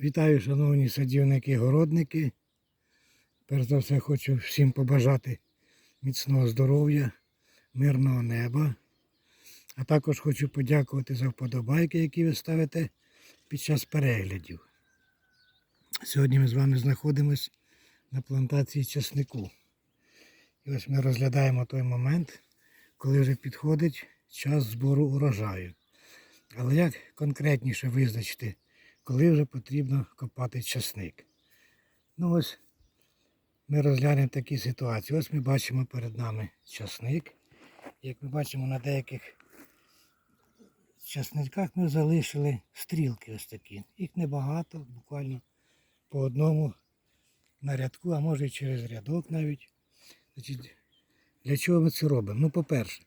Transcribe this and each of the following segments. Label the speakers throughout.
Speaker 1: Вітаю, шановні садівники-городники. Перш за все хочу всім побажати міцного здоров'я, мирного неба. А також хочу подякувати за вподобайки, які ви ставите під час переглядів. Сьогодні ми з вами знаходимось на плантації часнику. І ось ми розглядаємо той момент, коли вже підходить час збору урожаю. Але як конкретніше визначити, коли вже потрібно копати часник? Ну ось ми розглянемо такі ситуації. Ось ми бачимо перед нами часник. Як ми бачимо на деяких часниках ми залишили стрілки ось такі. Їх небагато, буквально по одному на рядку, а може і через рядок навіть. Значить, для чого ми це робимо? Ну, по-перше,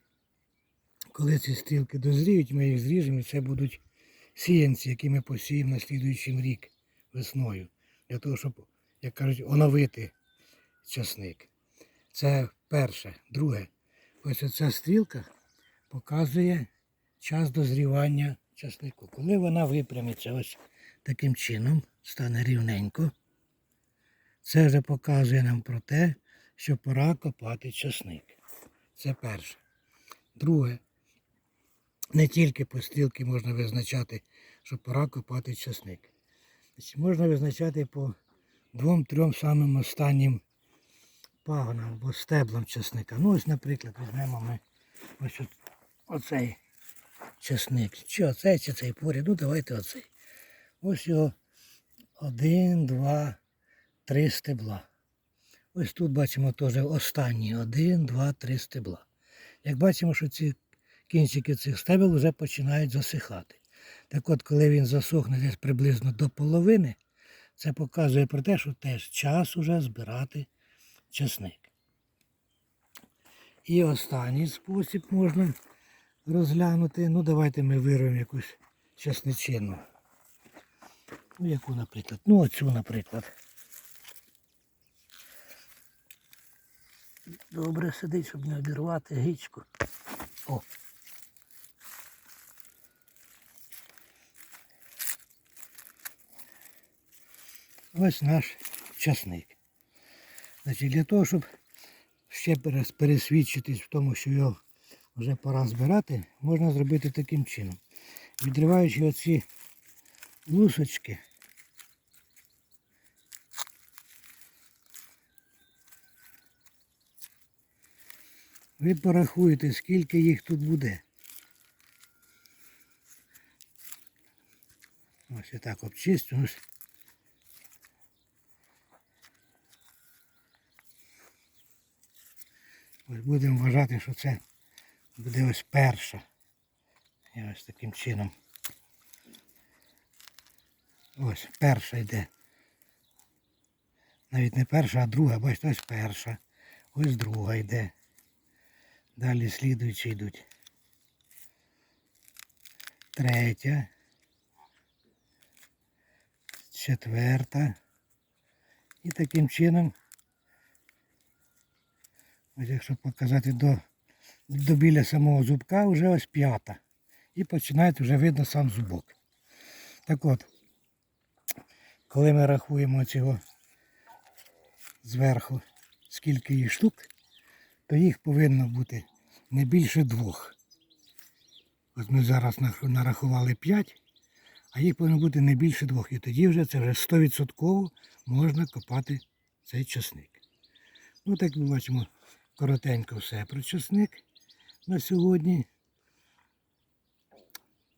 Speaker 1: коли ці стрілки дозріють, ми їх зріжемо і це будуть сіянці, які ми посіємо на слідуючий рік весною. Для того, щоб, як кажуть, оновити часник. Це перше. Друге, ось оця стрілка показує час дозрівання часнику. Коли вона випрямиться ось таким чином, стане рівненько, це вже показує нам про те, що пора копати часник. Це перше. Друге, не тільки по стрілки можна визначати, що пора копати часник. Можна визначати по двом-трьом самим останнім пагонам або стеблам часника. Ну ось, наприклад, візьмемо ми ось оцей часник. Чи оцей, чи цей поряд. Ну давайте оцей. Ось його один, два, три стебла. Ось тут бачимо теж останні один, два, три стебла. Як бачимо, що ці кінчики цих стебел вже починають засихати. Так от, коли він засохне десь приблизно до половини, це показує про те, що теж час уже збирати часник. І останній спосіб можна розглянути. Ну, давайте ми вирвемо якусь часничину. Ну, яку, наприклад? Ну, оцю, наприклад. Добре сидить, щоб не обірвати гічку. О. Ось наш часник. Значить, для того, щоб ще перес- пересвідчитись в тому, що його вже пора збирати, можна зробити таким чином. Відриваючи оці лусочки, ви порахуєте, скільки їх тут буде. Ось я так обчистю. Ось. Будемо вважати, що це буде ось перша. І ось таким чином. Ось перша йде. Навіть не перша, а друга, бачите, ось перша. Ось друга йде. Далі слідуючі йдуть. Третя. Четверта. І таким чином, ось якщо показати до, до біля самого зубка, вже ось п'ята. І починає вже видно сам зубок. Так от, коли ми рахуємо цього зверху, скільки їх штук, то їх повинно бути не більше двох. От ми зараз нарахували 5, а їх повинно бути не більше двох. І тоді вже це вже 100% можна копати цей часник. Ну так ми бачимо коротенько все про часник на сьогодні.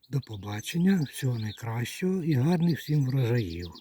Speaker 1: До побачення, всього найкращого і гарних всім врожаїв.